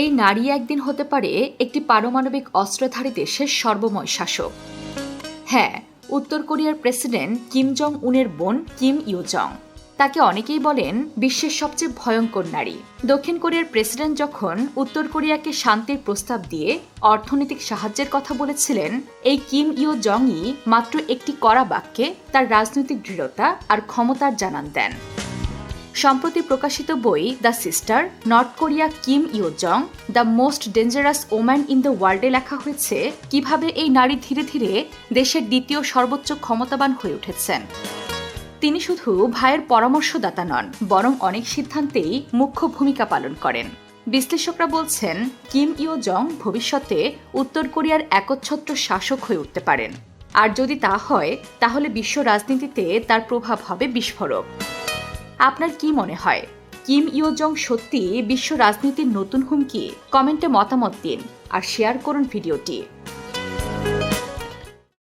এই নারী একদিন হতে পারে একটি পারমাণবিক অস্ত্রধারী দেশের সর্বময় শাসক। হ্যাঁ উত্তর কোরিয়ার প্রেসিডেন্ট কিম জং উনের বোন কিম ইউ জং তাকে অনেকেই বলেন বিশ্বের সবচেয়ে ভয়ঙ্কর নারী। দক্ষিণ কোরিয়ার প্রেসিডেন্ট যখন উত্তর কোরিয়াকে শান্তির প্রস্তাব দিয়ে অর্থনৈতিক সাহায্যের কথা বলেছিলেন, এই কিম ইউ জংই মাত্র একটি কড়া বাক্যে তার রাজনৈতিক দৃঢ়তা আর ক্ষমতার জানান দেন। সম্প্রতি প্রকাশিত বই the sister, North Korea Kim Yo Jong the most dangerous woman in the ওয়ার্ল্ডে লেখা হয়েছে কীভাবে এই নারী ধীরে ধীরে দেশের দ্বিতীয় সর্বোচ্চ ক্ষমতাবান হয়ে উঠেছেন। তিনি শুধু ভাইয়ের পরামর্শদাতা নন, বরং অনেক সিদ্ধান্তেই মুখ্য ভূমিকা পালন করেন। বিশ্লেষকরা বলছেন, কিম ইও জং ভবিষ্যতে উত্তর কোরিয়ার একচ্ছত্র শাসক হয়ে উঠতে পারেন। আর যদি তা হয়, তাহলে বিশ্ব রাজনীতিতে তার প্রভাব হবে বিস্ফোরক। আপনার কি মনে হয়? কিম ইয়োজং সত্যি বিশ্ব রাজনীতির নতুন হুমকি? কমেন্টে মতামত দিন আর শেয়ার করুন ভিডিওটি।